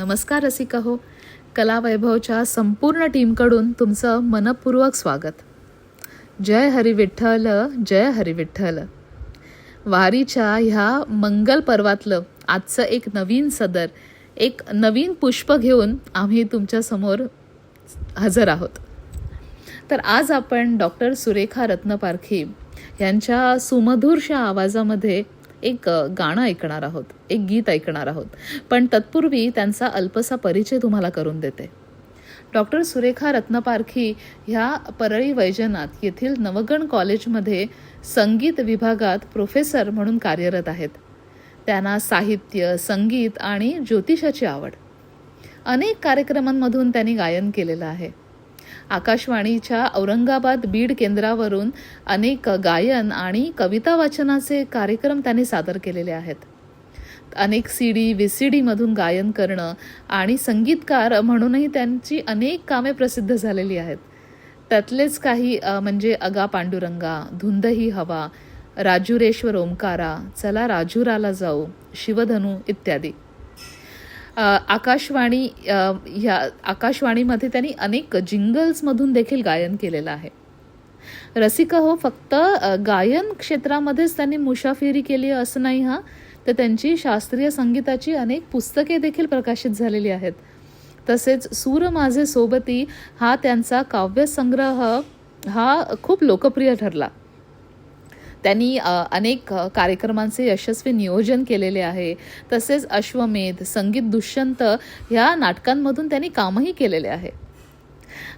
नमस्कार रसिका हो कलावैभवच्या संपूर्ण टीमकडून तुमचं मनपूर्वक स्वागत. जय हरी विठ्ठल जय हरी विठ्ठल. वारीच्या ह्या मंगल पर्वातलं आजचं एक नवीन सदर एक नवीन पुष्प घेऊन आम्ही तुमच्यासमोर हजर आहोत. तर आज आपण डॉक्टर सुरेखा रत्नपारखी यांच्या सुमधुरशा आवाजामध्ये एक गाणं ऐकणार आहोत एक गीत ऐकणार आहोत. पण तत्पूर्वी त्यांचा अल्पसा परिचय तुम्हाला करून देते. डॉक्टर सुरेखा रत्नपारखी ह्या परळी वैजनाथ येथील नवगण कॉलेजमध्ये संगीत विभागात प्रोफेसर म्हणून कार्यरत आहेत. त्यांना साहित्य संगीत आणि ज्योतिषाची आवड. अनेक कार्यक्रमांमधून त्यांनी गायन केलेलं आहे. आकाशवाणीच्या औरंगाबाद बीड केंद्रावरून अनेक गायन आणि कविता वाचनाचे कार्यक्रम त्यांनी सादर केलेले आहेत. अनेक सी डी व्ही सी डीमधून गायन करणं आणि संगीतकार म्हणूनही त्यांची अनेक कामे प्रसिद्ध झालेली आहेत. त्यातलेच काही म्हणजे अगा पांडुरंगा धुंदही हवा राजुरेश्वर ओंकारा चला राजुराला जाऊ शिवधनू इत्यादी. आकाशवाणी ह्या आकाशवाणीमध्ये त्यांनी अनेक जिंगल्समधून देखील गायन केलेलं आहे. रसिका हो फक्त गायन क्षेत्रामध्येच त्यांनी मुसाफिरी केली असं नाही हा तर त्यांची शास्त्रीय संगीताची अनेक पुस्तके देखील प्रकाशित झालेली आहेत. तसेच सूर माझे सोबती हा त्यांचा काव्यसंग्रह हा खूप लोकप्रिय ठरला. त्यांनी अनेक कार्यक्रमांचे यशस्वी नियोजन केलेले आहे. तसेच अश्वमेध संगीत दुष्यंत ह्या नाटकांमधून त्यांनी कामही केलेले आहे.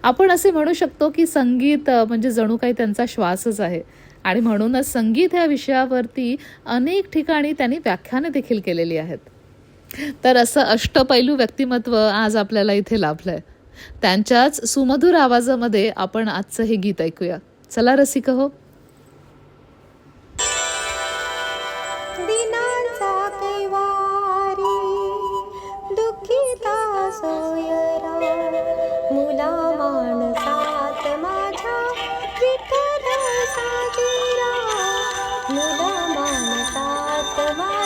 आपण असे म्हणू शकतो की संगीत म्हणजे जणू काही त्यांचा श्वासच आहे. आणि म्हणूनच संगीत ह्या विषयावरती अनेक ठिकाणी त्यांनी व्याख्याने देखील केलेली आहेत. तर असं अष्टपैलू व्यक्तिमत्व आज आपल्याला इथे लाभलंय. त्यांच्याच सुमधुर आवाजामध्ये आपण आजचं हे गीत ऐकूया. चला रसिक हो. दिनांचा कैवारी दुःखिता सोयरा मुला माणसात माझ्या विठ्ठल साजीरा. मुला माणसात माझ्या